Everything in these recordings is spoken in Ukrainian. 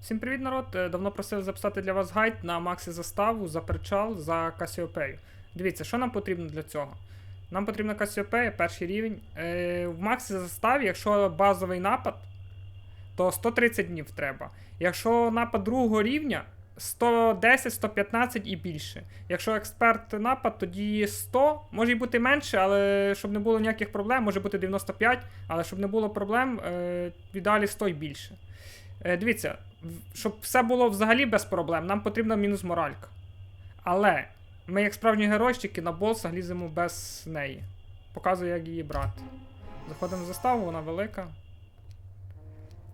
Всім привіт, народ! Е, Давно просив записати для вас гайд на Максі заставу за причал за Касіопею. Дивіться, що нам потрібно для цього? Нам потрібна Касіопея, перший рівень. Е, в Максі заставі, якщо базовий напад, то 130 днів треба. Якщо напад другого рівня, 110, 115 і більше. Якщо експерт напад, тоді 100, може й бути менше, але щоб не було ніяких проблем, може бути 95, але щоб не було проблем, е, в ідеалі 100 і більше. Е, дивіться, щоб все було взагалі без проблем, нам потрібна мінус моралька. Але ми, як справжні геройщики, на босах ліземо без неї. Показую, як її брати. Заходимо в заставу, вона велика.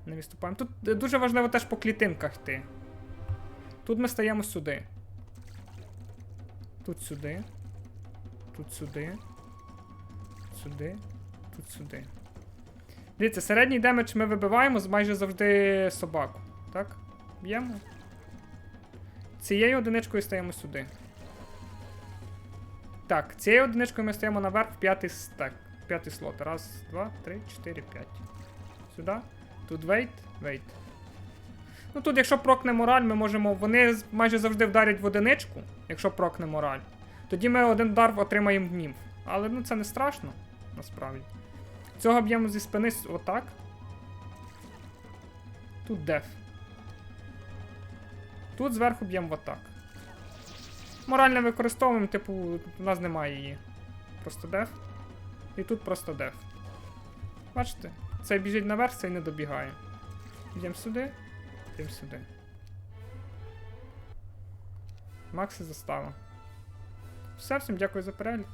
Не відступаємо. Тут е, дуже важливо теж по клітинках йти. Тут ми стаємо сюди. Тут сюди. Тут сюди. Сюди. Тут сюди. Дивіться, середній демедж ми вибиваємо з майже завжди собаку. Так? Б'ємо. Цією одиничкою стаємо сюди. Так, цією одиничкою ми стаємо наверх в п'ятий стек. П'ятий слот. Раз, два, три, чотири, п'ять. Сюди. Тут вейт, вейт. Ну тут, якщо прокне мораль, ми можемо. Вони майже завжди вдарять в одиничку, якщо прокне мораль. Тоді ми один удар отримаємо в німф. Але ну це не страшно, насправді. Цього б'ємо зі спини отак. Тут деф. Тут зверху б'ємо отак. Мораль не використовуємо, типу, у нас немає її. Просто деф. І тут просто деф. Бачите? Цей біжить наверх, цей не добігає. Йдемо сюди, йдемо сюди. Макси застава. Все, всім дякую за перегляд.